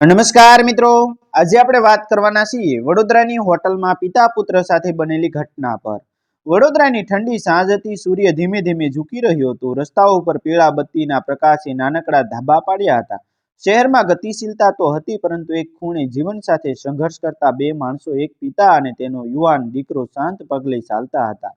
નમસ્કાર મિત્રો. આજે આપણે વાત કરવાના છીએ વડોદરાની હોટલમાં પિતા પુત્ર સાથે બનેલી ઘટના પર. વડોદરાની ઠંડી સાંજ હતી સૂર્ય ધીમે ધીમે ઝૂકી રહ્યો હતો. રસ્તાઓ પર પીળા બત્તીના પ્રકાશે નાનકડા ધાબા પાડ્યા હતા. શહેરમાં ગતિશીલતા તો હતી, પરંતુ એક ખૂણે જીવન સાથે સંઘર્ષ કરતા બે માણસો, એક પિતા અને તેનો યુવાન દીકરો શાંત પગલે ચાલતા હતા.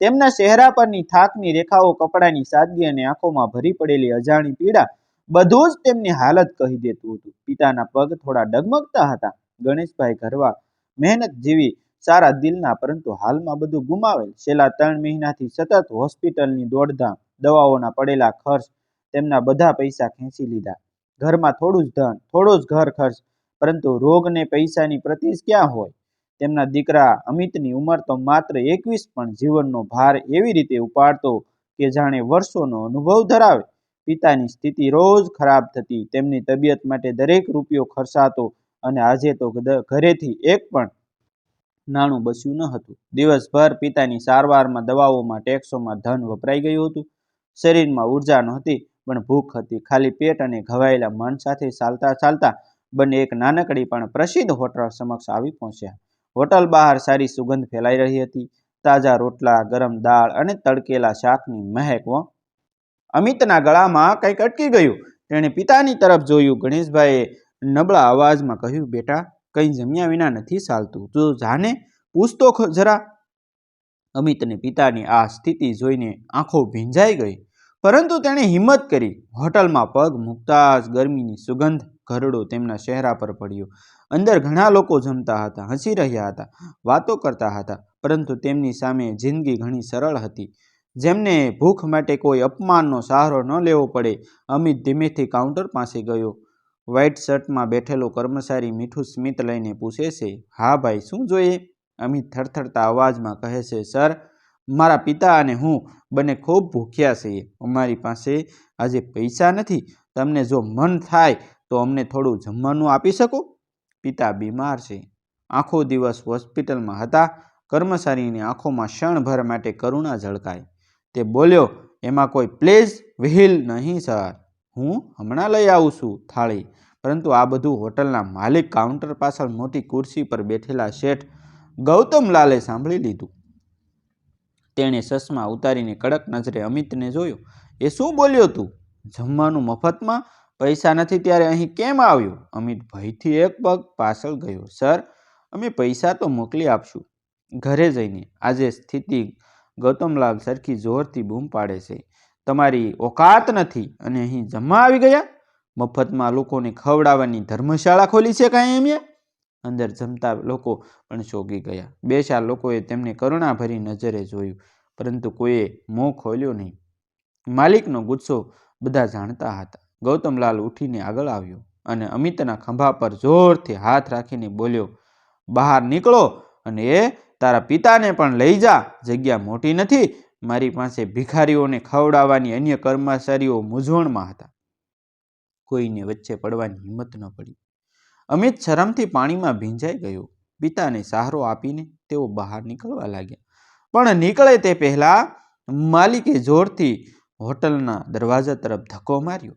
તેમના ચહેરા પરની થાકની રેખાઓ કપડાની સાદગી અને આંખોમાં ભરી પડેલી અજાણી પીડા બધું જ તેમની હાલત કહી દેતું હતું. પિતાના પગ થોડા ડગમગતા હતા. ગણેશભાઈ ઘરવા મહેનત જેવી સારા દિલના, પરંતુ હાલમાં બધું ગુમાવેલ. છેલ્લા ત્રણ મહિનાથી સતત હોસ્પિટલની દોડધામ, દવાઓના પડેલા ખર્ચ, તેમના બધા પૈસા ખેંચી લીધા. ઘરમાં થોડું જ ધન, થોડો જ ઘર ખર્ચ, પરંતુ રોગને પૈસાની પ્રતિશ ક્યાં હોય? તેમના દીકરા અમિતની ઉંમર તો માત્ર એકવીસ, પણ જીવનનો ભાર એવી રીતે ઉપાડતો કે જાણે વર્ષોનો અનુભવ ધરાવે. પિતાની સ્થિતિ રોજ ખરાબ થતી, તેમની તબિયત માટે દરેક રૂપિયો ખર્ચાતો અને આજે તો ઘરેથી એક પણ નાણું બસ્યું ન હતું. દિવસભર પિતાની સારવારમાં, દવાઓમાં, ટેક્સોમાં ધન વપરાઈ ગયું હતું. શરીરમાં ઊર્જા નહોતી, પણ ભૂખ હતી. ખાલી પેટ અને ઘવાયેલા મન સાથે ચાલતા ચાલતા બંને એક નાનકડી પણ પ્રસિદ્ધ હોટલ સમક્ષ આવી પહોંચ્યા. હોટલ બહાર સારી સુગંધ ફેલાઈ રહી હતી. તાજા રોટલા, ગરમ દાળ અને તડકેલા શાકની મહેક વ અમિતના ગળામાં કંઈક અટકી ગયું. તેણે પિતાની તરફ જોયું. ગણેશભાઈએ નબળા અવાજમાં કહ્યું, બેટા, કંઈ જમ્યા વિના નથી ચાલતું. જો જાને, પૂછતો જરા. અમિતને પિતાની આ સ્થિતિ જોઈને આંખો ભીંજાઈ ગઈ. પરંતુ તેણે હિંમત કરી. હોટલમાં પગ મૂકતા જ ગરમીની સુગંધ ઘરડો તેમના ચહેરા પર પડ્યો. અંદર ઘણા લોકો જમતા હતા, હસી રહ્યા હતા, વાતો કરતા હતા, પરંતુ તેમની સામે જિંદગી ઘણી સરળ હતી. જેમને ભૂખ માટે કોઈ અપમાનનો સહારો ન લેવો પડે, અમિત ધીમેથી કાઉન્ટર પાસે ગયો. વ્હાઇટ શર્ટમાં બેઠેલો કર્મચારી મીઠું સ્મિત લઈને પૂછે છે, હા ભાઈ, શું જોઈએ? અમિત થરથરતા અવાજમાં કહે છે, સર, મારા પિતા અને હું બંને ખૂબ ભૂખ્યા છીએ. અમારી પાસે આજે પૈસા નથી. તમને જો મન થાય તો અમને થોડું જમવાનું આપી શકો? પિતા બીમાર છે. આખો દિવસ હોસ્પિટલમાં હતા. કર્મચારીની આંખોમાં ક્ષણભર માટે કરુણા ઝળકાઈ. તે બોલ્યો, એમાં કોઈ પ્લીઝ વિહિલ નહીં, સર. હું હમણાં લઈ આવું છું થાળી. પરંતુ આ બધું હોટલના માલિક કાઉન્ટર પાછળ મોટી ખુરશી પર બેઠેલા શેઠ ગૌતમલાલે સાંભળી લીધું. તેણે ચશ્મા ઉતારીને કડક નજરે અમિતને જોયો. એ શું બોલ્યો તું? જમવાનું મફતમાં? પૈસા નથી ત્યારે અહીં કેમ આવ્યો? અમિત ભયથી એક પગ પાછળ ગયો. સર, અમે પૈસા તો મોકલી આપશું. ઘરે જઈને આજે સ્થિતિ ગૌતમલાલ સરખી જોરથી બૂમ પાડે છે. તમારી ઓકાત નથી અને અહીં જમવા આવી ગયા? મફતમાં લોકોને ખવડાવવાની ધર્મશાળા ખોલી છે કાંઈ એમ અંદર જમતા લોકો પણ ચોંકી ગયા. બે ચાર લોકોએ તેમને કરુણાભરી નજરે જોયું, પરંતુ કોઈએ મોં ખોલ્યો નહીં. માલિકનો ગુસ્સો બધા જાણતા હતા. ગૌતમલાલ ઉઠીને આગળ આવ્યો અને અમિતના ખંભા પર જોરથી હાથ રાખીને બોલ્યો, બહાર નીકળો અને એ તારા પિતાને પણ લઈ જા. જગ્યા મોટી નથી. મારી પાસે ભિખારીઓને ખવડાવવાની અન્ય કર્મચારીઓ મૂંઝવણમાં હતા. કોઈને વચ્ચે પડવાની હિંમત ન પડી. અમિત શરમથી પાણીમાં ભીંજાઈ ગયો. પિતાને સહારો આપીને તેઓ બહાર નીકળવા લાગ્યા. પણ નીકળે તે પહેલા માલિકે જોરથી હોટલના દરવાજા તરફ ધક્કો માર્યો.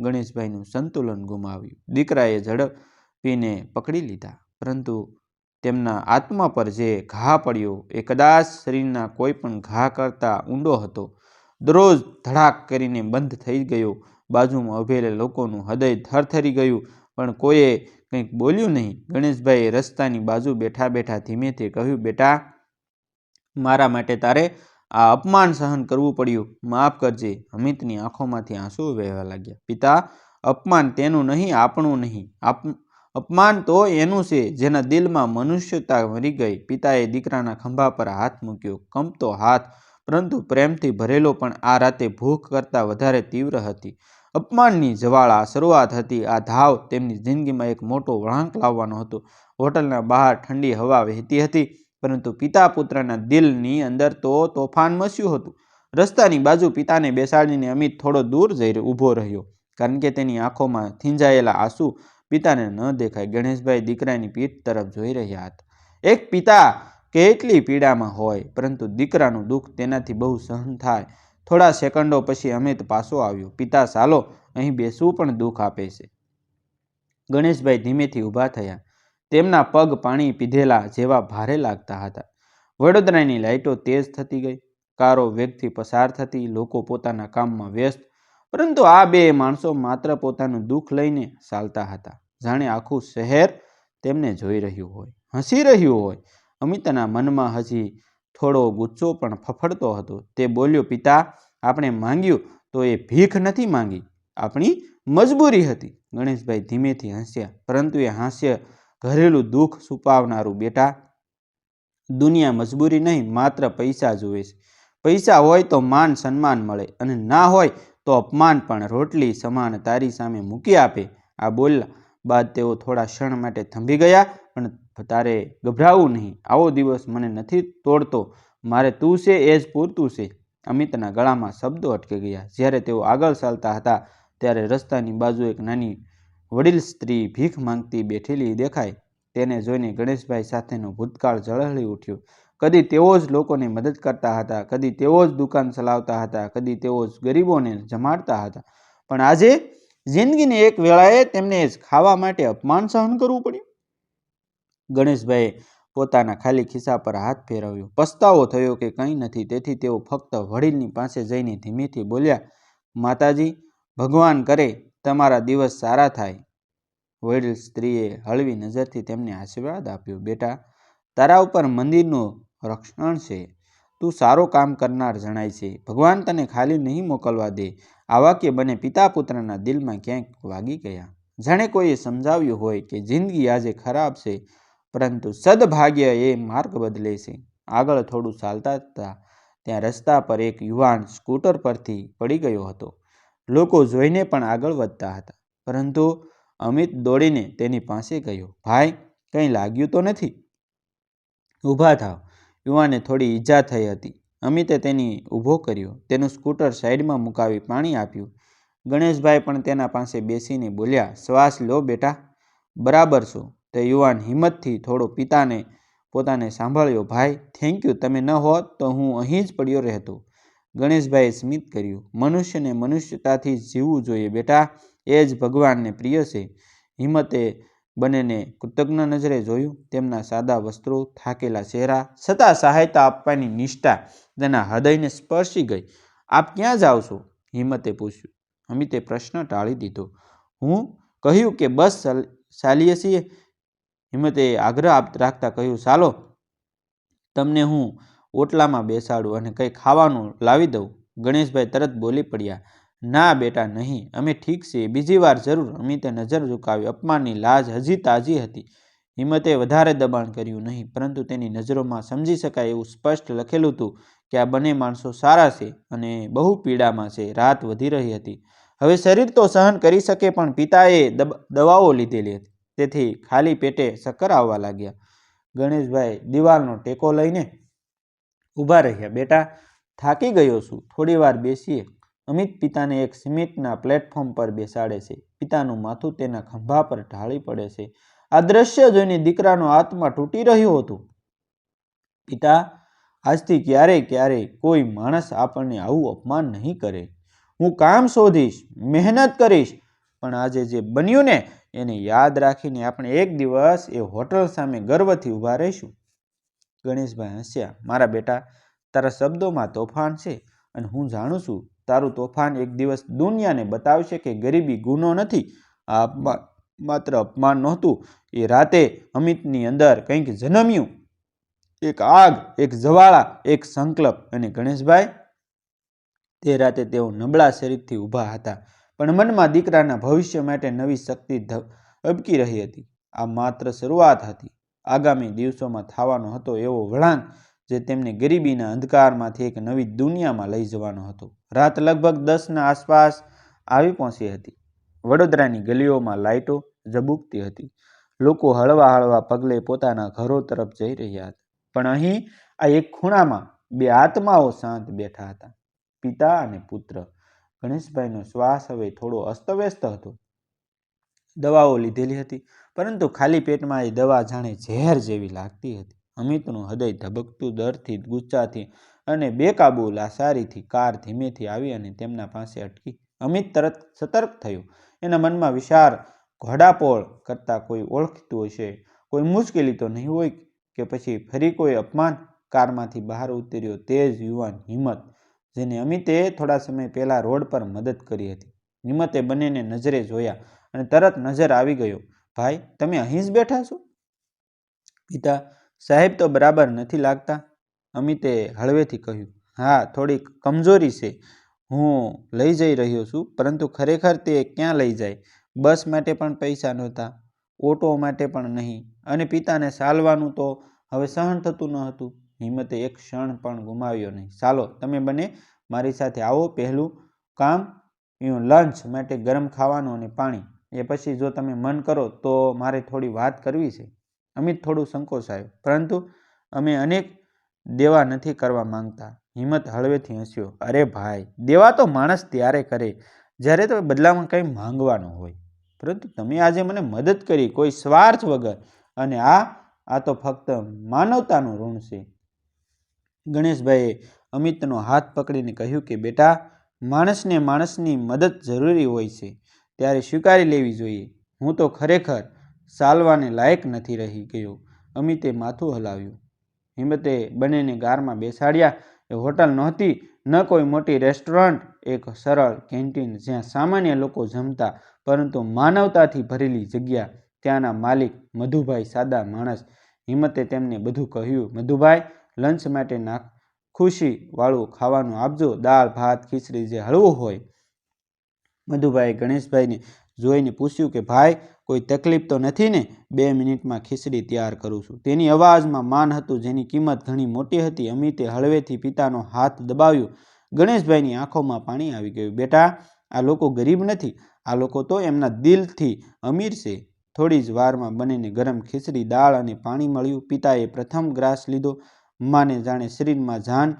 ગણેશભાઈનું સંતુલન ગુમાવ્યું. દીકરાએ ઝડપીને પકડી લીધા. પરંતુ તેમના આત્મા પર જે ઘા પડ્યો, એ કદાચ શરીરના કોઈ પણ ઘા કરતાં ઊંડો હતો. દરરોજ ધડાક કરીને બંધ થઈ ગયો. બાજુમાં ઉભેલા લોકોનું હૃદય થરથરી ગયું, પણ કોઈએ કંઈક બોલ્યું નહીં. ગણેશભાઈએ રસ્તાની બાજુ બેઠા બેઠા ધીમેથી કહ્યું, બેટા, મારા માટે તારે આ અપમાન સહન કરવું પડ્યું. માફ કરજે. અમિતની આંખોમાંથી આંસુ વહેવા લાગ્યા. પિતા, અપમાન તેનું નહીં, આપણું નહીં. આપ અપમાન તો એનું છે, જેના દિલમાં મનુષ્યતા મરી ગઈ. પિતાએ દીકરાના ખંભા પર હાથ મૂક્યો, કંપતો હાથ, પરંતુ પ્રેમથી ભરેલો પણ આ રાતે ભૂખ કરતાં વધારે તીવ્ર હતી. અપમાનની જવાળા શરૂઆત હતી. આ ધાવ તેમની જિંદગીમાં એક મોટો વળાંક લાવવાનો હતો. હોટલના બહાર ઠંડી હવા વહેતી હતી, પરંતુ પિતા પુત્રના દિલની અંદર તો તોફાન મસ્યું હતું. રસ્તાની બાજુ પિતાને બેસાડીને અમિત થોડો દૂર જઈ ઊભો રહ્યો, કારણ કે તેની આંખોમાં થીંજાયેલા આંસુ પિતાને ન દેખાય. ગણેશભાઈ દીકરાની પીઠ તરફ જોઈ રહ્યા હતા. એક પિતા કેટલી પીડામાં હોય, પરંતુ દીકરાનું દુઃખ તેનાથી બહુ સહન થાય. થોડા સેકન્ડો પછી અમિત પાછો આવ્યો. પિતા, ચાલો, અહીં બેસવું પણ દુઃખ આપે છે. ગણેશભાઈ ધીમેથી ઊભા થયા. તેમના પગ પાણી પીધેલા જેવા ભારે લાગતા હતા. વડોદરાની લાઇટો તેજ થતી ગઈ. કારો વેગથી પસાર થતી લોકો પોતાના કામમાં વ્યસ્ત પરંતુ આ બે માણસો માત્ર પોતાનું દુઃખ લઈને ચાલતા હતા. જાણે આખું શહેર તેમને જોઈ રહ્યું હોય, હસી રહ્યું હોય. અમિતના મનમાં હજી થોડો ગુસ્સો પણ ફફડતો હતો. તે બોલ્યો, પિતા, આપણે માંગ્યું તો એ ભીખ નથી માંગી. આપણી મજબૂરી હતી. ગણેશભાઈ ધીમેથી હસ્યા, પરંતુ એ હાસ્ય, ઘરેલું દુઃખ છુપાવનારું બેટા, દુનિયા મજબૂરી નહીં, માત્ર પૈસા જુએ છે. પૈસા હોય તો માન સન્માન મળે અને ના હોય તો અપમાન પણ રોટલી સમાન તારી સામે મૂકી આપે. આ બોલ્યા બાદ તેઓ થોડા ક્ષણ માટે થંભી ગયા પણ તારે ગભરાવું નહીં. આવો દિવસ મને નથી તોડતો. મારે તું છે એ જ પૂરતું છે. અમિતના ગળામાં શબ્દો અટકી ગયા. જ્યારે તેઓ આગળ ચાલતા હતા ત્યારે રસ્તાની બાજુ એક નાની વડીલ સ્ત્રી ભીખ માંગતી બેઠેલી દેખાય તેને જોઈને ગણેશભાઈ સાથેનો ભૂતકાળ ઝળહળી ઉઠ્યો. કદી તેઓ જ લોકોને મદદ કરતા હતા, કદી તેઓ જ દુકાન ચલાવતા હતા, કદી તેઓ જ ગરીબોને જમાડતા હતા. પણ આજે જિંદગીની એક વેળાએ તેમને જ ખાવા માટે અપમાન સહન કરવું પડ્યું. ગણેશભાઈએ પોતાના ખાલી ખિસ્સા પર હાથ ફેરવ્યો. પસ્તાવો થયો કે કંઈ નથી, તેથી તેઓ ફક્ત વડીલની પાસે જઈને ધીમેથી બોલ્યા, માતાજી, ભગવાન કરે, તમારા દિવસ સારા થાય. વડીલ સ્ત્રીએ હળવી નજરથી તેમને આશીર્વાદ આપ્યો, બેટા, તારા ઉપર મંદિરનું રક્ષણ છે. તું સારો કામ કરનાર જણાય છે. ભગવાન તને ખાલી નહીં મોકલવા દે. આ વાક્ય બને પિતા પુત્રના દિલમાં ક્યાંક વાગી ગયા. જાણે કોઈએ સમજાવ્યું હોય કે જિંદગી આજે ખરાબ છે, પરંતુ સદભાગ્ય એ માર્ગ બદલે છે. આગળ થોડું ચાલતા હતા ત્યાં રસ્તા પર એક યુવાન સ્કૂટર પરથી પડી ગયો હતો. લોકો જોઈને પણ આગળ વધતા હતા. પરંતુ અમિત દોડીને તેની પાસે ગયો. ભાઈ, કંઈ લાગ્યું તો નથી? ઊભા થાવ. યુવાને થોડી ઈજા થઈ હતી. અમિતે તેની ઊભો કર્યો. તેનું સ્કૂટર સાઈડમાં મુકાવી પાણી આપ્યું. ગણેશભાઈ પણ તેના પાસે બેસીને બોલ્યા, શ્વાસ લો બેટા. બરાબર છો. તે યુવાન હિંમતથી થોડો પિતાને પોતાને સાંભળ્યો, ભાઈ થેન્ક યુ તમે ન હોત તો હું અહીં જ પડ્યો રહેતો. ગણેશભાઈએ સ્મિત કર્યું. મનુષ્યને મનુષ્યતાથી જીવવું જોઈએ બેટા. એ જ ભગવાનને પ્રિય છે. હિંમતે બંનેને કૃતજ્ઞ નજરે જોયું. તેમના સાદા વસ્ત્રો, થાકેલા ચહેરા છતાં સહાયતા આપવાની નિષ્ઠા તેના હૃદયને સ્પર્શી ગઈ. આપ ક્યાં જાઓ છો? હિંમતે પૂછ્યું. અમિતે પ્રશ્ન ટાળી દીધો. હું કહ્યું કે બસ ચાલીએ છીએ. હિંમતે આગ્રહ આપ, રાખતા કહ્યું, ચાલો, તમને હું ઓટલામાં બેસાડું અને કંઈ ખાવાનું લાવી દઉં. ગણેશભાઈ તરત બોલી પડ્યા. ના બેટા, નહીં. અમે ઠીક છીએ. બીજી વાર જરૂર. અમિતે નજર ઝુકાવી. અપમાનની લાજ હજી તાજી હતી. હિંમતે વધારે દબાણ કર્યું નહીં, પરંતુ તેની નજરોમાં સમજી શકાય એવું સ્પષ્ટ લખેલું હતું કે આ બંને માણસો સારા છે અને બહુ પીડામાં છે. રાત વધી રહી હતી. હવે શરીર તો સહન કરી શકે, પણ પિતાએ દવાઓ લીધેલી હતી. તેથી ખાલી પેટે ચક્કર આવવા લાગ્યા. ગણેશભાઈ દિવાલનો ટેકો લઈને ઊભા રહ્યા. બેટા, થાકી ગયો છું. થોડી વાર બેસીએ. અમિત પિતાને એક સિમેન્ટના પ્લેટફોર્મ પર બેસાડે છે. પિતાનું માથું તેના ખંભા પર ઢાળી પડે છે. આ દ્રશ્ય જોઈને દીકરાનો આત્મા તૂટી રહ્યો હતો. પિતા, આજથી ક્યારેય ક્યારેય કોઈ માણસ આપણને આવું અપમાન નહીં કરે. હું કામ શોધીશ, મહેનત કરીશ, પણ આજે જે બન્યું ને એને યાદ રાખીને આપણે એક દિવસ એ હોટલ સામે ગર્વથી ઊભા રહીશું. ગણેશભાઈ હસ્યા, મારા બેટા, તારા શબ્દોમાં તોફાન છે અને હું જાણું છું તારું તોફાન એક દિવસ દુનિયાને બતાવશે કે ગરીબી ગુનો નથી, આ માત્ર અપમાન નહોતું. એ રાતે અમિતની અંદર કંઈક જન્મ્યું. એક આગ, એક જવાળા, એક સંકલ્પ. અને ગણેશભાઈ, તે રાતે તેઓ નબળા શરીરથી ઊભા હતા. પણ મનમાં દીકરાના ભવિષ્ય માટે નવી શક્તિ અબકી રહી હતી. આ માત્ર શરૂઆત હતી. આગામી દિવસોમાં થવાનો હતો એવો વળાંક જે તેમને ગરીબીના અંધકારમાંથી એક નવી દુનિયામાં લઈ જવાનો હતો. રાત લગભગ દસના આસપાસ આવી પહોંચી હતી. વડોદરાની ગલીઓમાં લાઇટો ઝબૂકતી હતી. લોકો હળવા હળવા પગલે પોતાના ઘરો તરફ જઈ રહ્યા હતા. પણ અહીં આ એક ખૂણામાં બે આત્માઓ શાંત બેઠા હતા. પિતા અને પુત્ર. ગણેશભાઈનો શ્વાસ હવે થોડો અસ્તવ્યસ્ત હતો. દવાઓ લીધેલી હતી, પરંતુ ખાલી પેટમાં એ દવા જાણે ઝેર જેવી લાગતી હતી. અમિતનું હૃદય ધબકતું દરથી ગુસ્સાથી અને બેકાબુ લાસારીથી કાર ધીમેથી આવી અને તેમના પાસે અટકી. અમિત તરત સતર્ક થયું. એના મનમાં વિચાર ઘોડાપોળ કરતાં કોઈ ઓળખતું હશે. કોઈ મુશ્કેલી તો નહીં હોય કે પછી ફરી કોઈ અપમાન કારમાંથી બહાર ઉતર્યો તે જ યુવાન હિંમત, જેને અમિતે થોડા સમય પહેલાં રોડ પર મદદ કરી હતી. હિંમતે બંનેને નજરે જોયા અને તરત નજર આવી ગયો. ભાઈ, તમે અહીં જ બેઠા છો? પિતા સાહેબ તો બરાબર નથી લાગતા. અમિતે હળવેથી કહ્યું, હા, થોડીક કમજોરી છે. હું લઈ જઈ રહ્યો છું, પરંતુ ખરેખર તે ક્યાં લઈ જાય? બસ માટે પણ પૈસા નહોતા, ઓટો માટે પણ નહીં. અને પિતાને સાલવાનું તો હવે સહન થતું ન હતું. હિંમતે એક ક્ષણ પણ ગુમાવ્યો નહીં. ચાલો તમે બંને મારી સાથે આવો પહેલું કામ લંચ માટે ગરમ ખાવાનું અને પાણી. એ પછી જો તમે મન કરો તો મારે થોડી વાત કરવી છે. અમિત થોડું સંકોચાયું પરંતુ અમે અનેક દેવા નથી કરવા માંગતા. હિંમત હળવેથી હસ્યો. અરે ભાઈ, દેવા તો માણસ ત્યારે કરે જ્યારે તો બદલામાં કંઈ માંગવાનું હોય. પરંતુ તમે આજે મને મદદ કરી કોઈ સ્વાર્થ વગર અને આ આ તો ફક્ત માનવતાનું ઋણ છે. ગણેશભાઈએ અમિતનો હાથ પકડીને કહ્યું કે, બેટા, માણસને માણસની મદદ જરૂરી હોય છે. ત્યારે સ્વીકારી લેવી જોઈએ. હું તો ખરેખર સાલવાને લાયક નથી રહી ગયો. અમિતે માથું હલાવ્યું. હિંમતે બંનેને ગારમાં બેસાડ્યા. એ હોટલ નહોતી, ન કોઈ મોટી રેસ્ટોરન્ટ, એક સરળ કેન્ટીન જ્યાં સામાન્ય લોકો જમતા, પરંતુ માનવતાથી ભરેલી જગ્યા. ત્યાંના માલિક મધુભાઈ સાદા માણસ. હિંમતે તેમને બધું કહ્યું. મધુભાઈ, લંચ માટે નાખ. ખુશીવાળું ખાવાનું આપજો. દાળ, ભાત, ખીચડી જે હળવું હોય. મધુભાઈ ગણેશભાઈને જોઈને પૂછ્યું કે, ભાઈ, કોઈ તકલીફ તો નથી ને? બે મિનિટમાં ખીચડી તૈયાર કરું છું. તેની અવાજમાં માન હતું જેની કિંમત ઘણી મોટી હતી. અમિતે હળવેથી પિતાનો હાથ દબાવ્યો. ગણેશભાઈની આંખોમાં પાણી આવી ગયું. બેટા, આ લોકો ગરીબ નથી. આ લોકો તો એમના દિલથી અમીર છે. થોડી જ વારમાં બંનેને ગરમ ખીચડી, દાળ અને પાણી મળ્યું. પિતાએ પ્રથમ ગ્રાસ લીધો. માને જાણે શરીરમાં જાન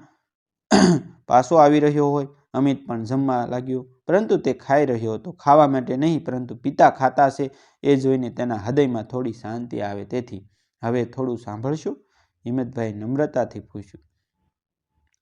પાસો આવી રહ્યો હોય. અમિત પણ જમવા લાગ્યો. પરંતુ તે ખાઈ રહ્યો હતો. ખાવા માટે નહીં, પરંતુ પિતા ખાતા છે. એ જોઈને તેના હૃદયમાં થોડી શાંતિ આવે. તેથી હવે થોડું સાંભળશું? હિંમતભાઈ નમ્રતાથી પૂછ્યું.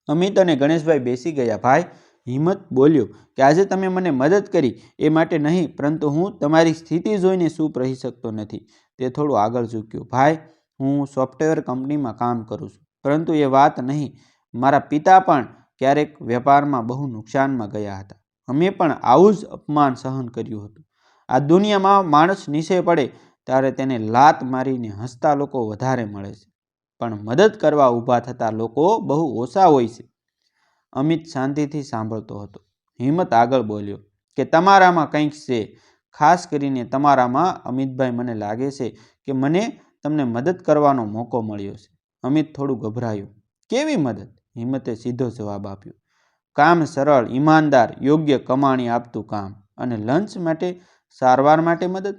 અમિત અને ગણેશભાઈ બેસી ગયા. ભાઈ, હિંમત બોલ્યો, કે આજે તમે મને મદદ કરી, એ માટે નહીં, પરંતુ હું તમારી સ્થિતિ જોઈને ચૂપ રહી શકતો નથી. તે થોડું આગળ ઝૂક્યો. ભાઈ, હું સોફ્ટવેર કંપનીમાં કામ કરું છું, પરંતુ એ વાત નહીં. મારા પિતા પણ ક્યારેક વેપારમાં બહુ નુકસાનમાં ગયા હતા. અમે પણ આવું જ અપમાન સહન કર્યું હતું. આ દુનિયામાં માણસ નીચે પડે ત્યારે તેને લાત મારીને હસતા લોકો વધારે મળે છે. પણ મદદ કરવા ઊભા થતા લોકો બહુ ઓછા હોય છે. અમિત શાંતિથી સાંભળતો હતો. હિંમત આગળ બોલ્યો, કે તમારામાં કંઈક છે. ખાસ કરીને તમારામાં અમિતભાઈ મને લાગે છે કે મને તમને મદદ કરવાનો મોકો મળ્યો છે. અમિત થોડું ગભરાયું, કેવી મદદ? હિંમતે સીધો જવાબ આપ્યો કામ સરળ, ઈમાનદાર, યોગ્ય કમાણી આપતું કામ અને લંચ માટે સારવાર માટે મદદ?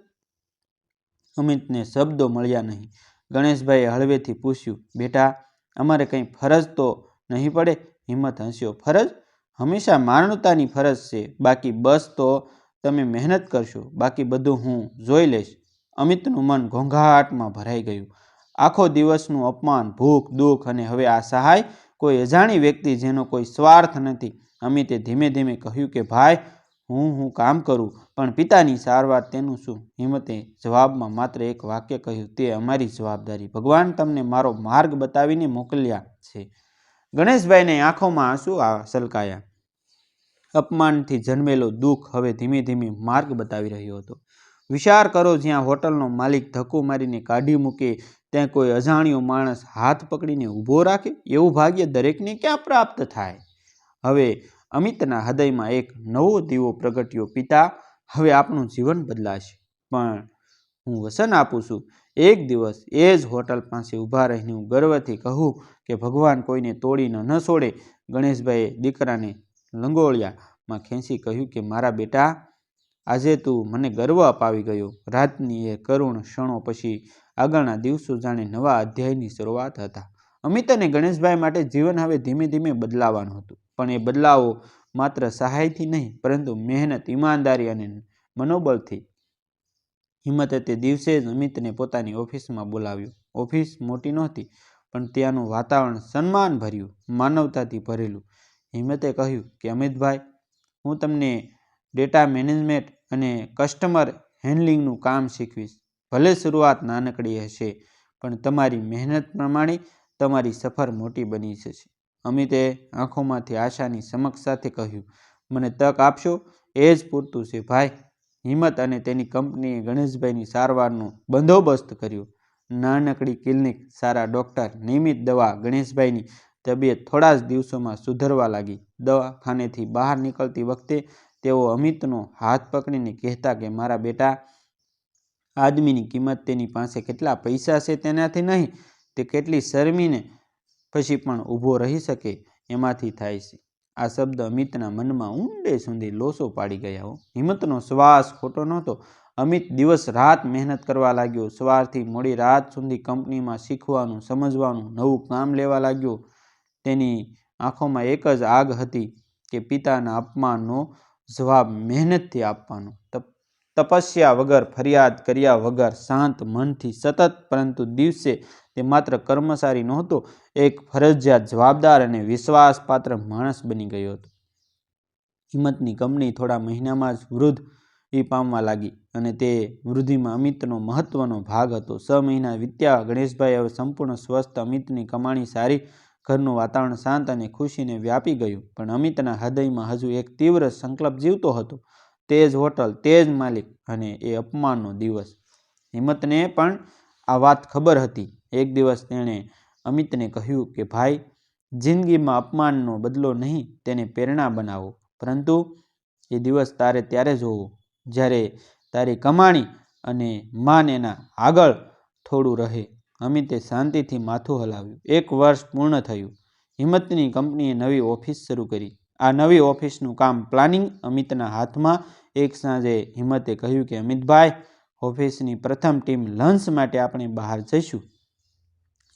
અમિતને શબ્દો મળ્યા નહીં. ગણેશભાઈએ હળવેથી પૂછ્યું, બેટા, અમારે કંઈ ફરજ તો નહીં પડે? હિંમત હસ્યો, ફરજ? હંમેશા માનવતાની ફરજ છે. બાકી બસ તો તમે મહેનત કરશો. બાકી બધું હું જોઈ લઈશ. અમિતનું મન ઘોંઘાટમાં ભરાઈ ગયું. આખો દિવસનું અપમાન, ભૂખ, દુઃખ અને હવે આ સહાય કોઈ અજાણી વ્યક્તિ જેનો કોઈ સ્વાર્થ નથી. અમિતે ધીમે ધીમે કહ્યું કે, ભાઈ, હું હું કામ કરું, પણ પિતાની સારવાર તેનું શું? હિંમતે જવાબમાં માત્ર એક વાક્ય કહ્યું, તે અમારી જવાબદારી. ભગવાન તમને મારો માર્ગ બતાવીને મોકલ્યા છે. ગણેશભાઈને આંખોમાં આંસુ આ સલકાયા. અપમાનથી જન્મેલો દુઃખ હવે ધીમે ધીમે માર્ગ બતાવી રહ્યો હતો. વિચાર કરો જ્યાં હોટલનો માલિક ધક્કો મારીને કાઢી મૂકે, ત્યાં કોઈ અજાણ્યો માણસ હાથ પકડીને ઊભો રાખે, એવું ભાગ્ય દરેકને ક્યાં પ્રાપ્ત થાય? હવે અમિતના હૃદયમાં એક નવો દીવો પ્રગટ્યો, પિતા, હવે આપણું જીવન બદલાશે. પણ હું વસન આપું છું. એક દિવસ એ જ હોટલ પાસે ઊભા રહીને હું ગર્વથી કહું કે ભગવાન કોઈને તોડીને ન છોડે. ગણેશભાઈએ દીકરાને લંગોળિયામાં ખેંચી કહ્યું કે, મારા બેટા આજે તું મને ગર્વ અપાવી ગયો. રાતની એ કરુણ ક્ષણો પછી આગળના દિવસો જાણે નવા અધ્યાયની શરૂઆત હતા. અમિત અને ગણેશભાઈ માટે જીવન હવે ધીમે ધીમે બદલાવાનું હતું. પણ એ બદલાવો માત્ર સહાયથી નહીં, પરંતુ મહેનત, ઈમાનદારી અને મનોબળથી. હિંમતે તે દિવસે જ અમિતને પોતાની ઓફિસમાં બોલાવ્યો. ઓફિસ મોટી નહોતી, પણ ત્યાંનું વાતાવરણ સન્માન ભર્યું માનવતાથી ભરેલું. હિંમતે કહ્યું કે, અમિતભાઈ, હું તમને ડેટા મેનેજમેન્ટ અને કસ્ટમર હેન્ડલિંગનું કામ શીખવીશ. ભલે શરૂઆત નાનકડી હશે, પણ તમારી મહેનત પ્રમાણે તમારી સફર મોટી બની જશે. અમિતે આંખોમાંથી આશાની સમક્ષ સાથે કહ્યું, મને તક આપશો? એ જ પૂરતું છે, ભાઈ. હિંમત અને તેની કંપનીએ ગણેશભાઈની સારવારનો બંદોબસ્ત કર્યો. નાનકડી ક્લિનિક સારા ડૉક્ટર, નિયમિત દવા ગણેશભાઈની તબિયત થોડા જ દિવસોમાં સુધરવા લાગી. દવાખાનેથી બહાર નીકળતી વખતે તેઓ અમિતનો હાથ પકડીને કહેતા કે, મારા બેટા, આદમીની કિંમત તેની પાસે કેટલા પૈસા છે તેનાથી નહીં, તે કેટલી શરમીને પછી પણ ઊભો રહી શકે એમાંથી થાય છે. આ શબ્દ અમિતના મનમાં ઊંડે સુધી લોસો પાડી ગયા હો. હિંમતનો શ્વાસ ખોટો નહોતો. અમિત દિવસ રાત મહેનત કરવા લાગ્યો. સવારથી મોડી રાત સુધી કંપનીમાં શીખવાનું, સમજવાનું, નવું કામ લેવા લાગ્યો. તેની આંખોમાં એક જ આગ હતી કે, પિતાના અપમાનનો જવાબ મહેનતથી આપવાનો. તપસ્યા વગર, ફરિયાદ કર્યા વગર, શાંત મનથી સતત, પરંતુ દિવસે તે માત્ર કર્મચારી નહોતો, એક ફરજિયાત જવાબદાર અને વિશ્વાસપાત્ર માણસ બની ગયો હતો. હિંમતની કંપની થોડા મહિનામાં જ વૃદ્ધ એ પામવા લાગી અને તે વૃદ્ધિમાં અમિતનો મહત્વનો ભાગ હતો. છ મહિના વીત્યા, ગણેશભાઈ હવે સંપૂર્ણ સ્વસ્થ, અમિતની કમાણી સારી ઘરનું વાતાવરણ શાંત અને ખુશીને વ્યાપી ગયું. પણ અમિતના હૃદયમાં હજુ એક તીવ્ર સંકલ્પ જીવતો હતો. તે જ હોટલ તે જ માલિક અને એ અપમાનનો દિવસ. હિંમતને પણ આ વાત ખબર હતી. એક દિવસ તેણે અમિતને કહ્યું કે, ભાઈ, જિંદગીમાં અપમાનનો બદલો નહીં, તેને પ્રેરણા બનાવો. પરંતુ એ દિવસ તારે ત્યારે જોવો જ્યારે તારી કમાણી અને માન એના આગળ થોડું રહે. અમિતે શાંતિથી માથું હલાવ્યું. એક વર્ષ પૂર્ણ થયું. હિંમતની કંપનીએ નવી ઓફિસ શરૂ કરી. આ નવી ઓફિસનું કામ પ્લાનિંગ અમિતના હાથમાં. એક સાંજે હિંમતે કહ્યું કે, અમિતભાઈ, ઓફિસની પ્રથમ ટીમ લંચ માટે આપણે બહાર જઈશું.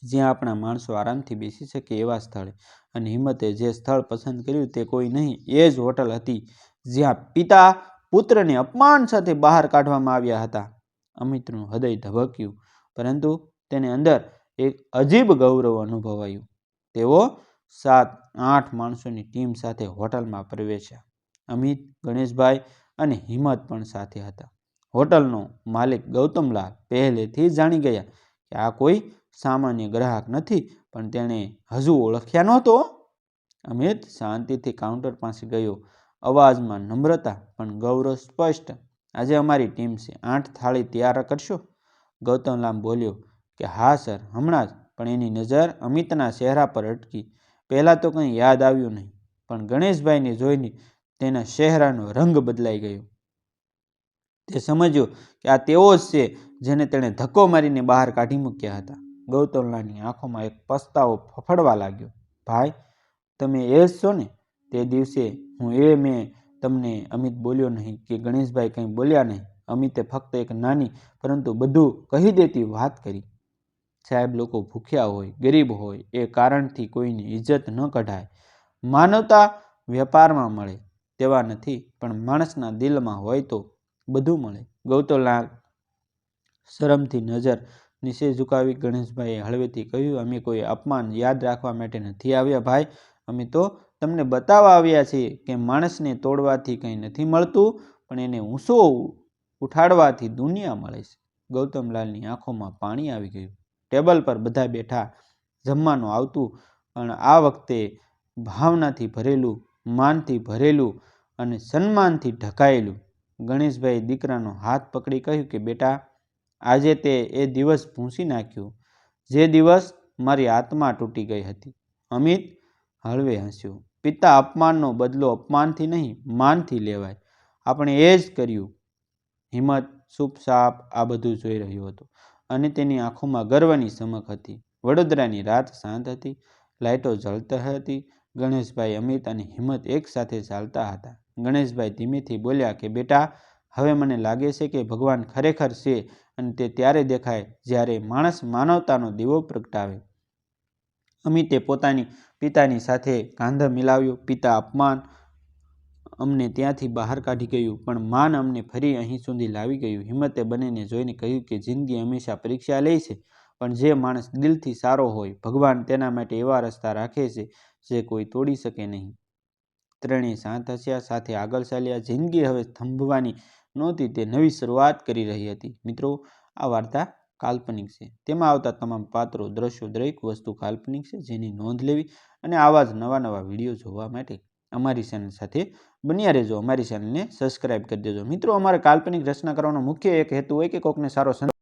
જ્યાં આપણા માણસો આરામથી બેસી શકે એવા સ્થળે. અને હિંમતે જે સ્થળ પસંદ કર્યું તે કોઈ નહીં, એ જ હોટલ હતી, જ્યાં પિતા પુત્રને અપમાન સાથે બહાર કાઢવામાં આવ્યા હતા. અમિતનું હૃદય ધબક્યું. પરંતુ તેને અંદર એક અજીબ ગૌરવ અનુભવાયું. તેઓ સાત, આઠ માણસોની ટીમ સાથે હોટલમાં પ્રવેશ્યા. અમિત, ગણેશભાઈ અને હિંમત પણ સાથે હતા. હોટલનો માલિક ગૌતમલાલ પહેલેથી જાણી ગયા કે આ કોઈ સામાન્ય ગ્રાહક નથી, પણ તેણે હજુ ઓળખ્યા નહોતો. અમિત શાંતિથી કાઉન્ટર પાસે ગયો. અવાજમાં નમ્રતા, પણ ગૌરવ સ્પષ્ટ. આજે અમારી ટીમ છે. આઠ થાળી તૈયાર કરશો? ગૌતમલાલ બોલ્યો. કે, હા, સર, હમણાં જ. પણ એની નજર અમિતના ચહેરા પર અટકી. પહેલાં તો કંઈ યાદ આવ્યું નહીં, પણ ગણેશભાઈને જોઈને તેના ચહેરાનો રંગ બદલાઈ ગયો. તે સમજ્યો કે આ તેઓ જ છે જેને તેણે ધક્કો મારીને બહાર કાઢી મૂક્યા હતા. ગૌતમલાલની આંખોમાં એક પસ્તાવો ફફડવા લાગ્યો. ભાઈ, તમે એ જ છો ને? તે દિવસે હું એ મેં તમને અમિત બોલ્યો નહીં કે ગણેશભાઈ કંઈ બોલ્યા નહીં. અમિતે ફક્ત એક નાની પરંતુ બધું કહી દેતી વાત કરી. સાહેબ લોકો ભૂખ્યા હોય, ગરીબ હોય, એ કારણથી કોઈની ઇજ્જત ન કઢાય. માનવતા વેપારમાં મળે તેવા નથી, પણ માણસના દિલમાં હોય તો બધું મળે. ગૌતમલાલ શરમથી નજર નીચે ઝુકાવી ગણેશભાઈએ હળવેથી કહ્યું, અમે કોઈ અપમાન યાદ રાખવા માટે નથી આવ્યા ભાઈ. અમે તો તમને બતાવવા આવ્યા છીએ કે માણસને તોડવાથી કંઈ નથી મળતું, પણ એને ઊંસો ઉઠાડવાથી દુનિયા મળે છે. ગૌતમલાલની આંખોમાં પાણી આવી ગયું. ટેબલ પર બધા બેઠા જમવાનું આવતું, પણ આ વખતે ભાવનાથી ભરેલું, માનથી ભરેલું અને સન્માનથી ઢકાયેલું. ગણેશભાઈ દીકરાનો હાથ પકડી કહ્યું કે, બેટા, આજે તે એ દિવસ ભૂંસી નાખ્યો. જે દિવસ મારી આત્મા તૂટી ગઈ હતી. અમિત હળવે હસ્યો. પિતા અપમાનનો બદલો અપમાનથી નહીં, માનથી લેવાય. આપણે એ જ કર્યું. હિંમત ચૂપચાપ આ બધું જોઈ રહ્યો હતો. અને તેની આંખોમાં ગર્વની ચમક હતી. વડોદરાની રાત શાંત હતી, લાઇટો જળતી હતી. ગણેશભાઈ, અમિત અને હિંમત એકસાથે ચાલતા હતા. ગણેશભાઈ ધીમેથી બોલ્યા કે, બેટા, હવે મને લાગે છે કે ભગવાન ખરેખર છે અને તે ત્યારે દેખાય જ્યારે માણસ માનવતાનો દીવો પ્રગટાવે. અમિતે પોતાની પિતાની સાથે કાંધો મિલાવ્યો. પિતા અપમાન અમને ત્યાંથી બહાર કાઢી ગયું, પણ માન અમને ફરી અહીં સુધી લાવી ગયું. હિંમતે બંનેને જોઈને કહ્યું કે, જિંદગી હંમેશા પરીક્ષા લે છે, પણ જે માણસ દિલથી સારો હોય, ભગવાન તેના માટે એવા રસ્તા રાખે છે, જે કોઈ તોડી શકે નહીં. ત્રણેય શાંત હસ્યા સાથે આગળ ચાલ્યા. જિંદગી હવે થંભવાની નહોતી, તે નવી શરૂઆત કરી રહી હતી. મિત્રો, આ વાર્તા કાલ્પનિક છે. તેમાં આવતા તમામ પાત્રો, દ્રશ્યો, દરેક વસ્તુ કાલ્પનિક છે, જેની નોંધ લેવી અને આવા જ નવા નવા વીડિયો જોવા માટે અમારી ચેનલ સાથે બન્યા રહેજો અમારી ચેનલને સબસ્ક્રાઇબ કરી દેજો. મિત્રો, અમારે કાલ્પનિક રચના કરવાનો મુખ્ય એક હેતુ હોય કે કોકને સારો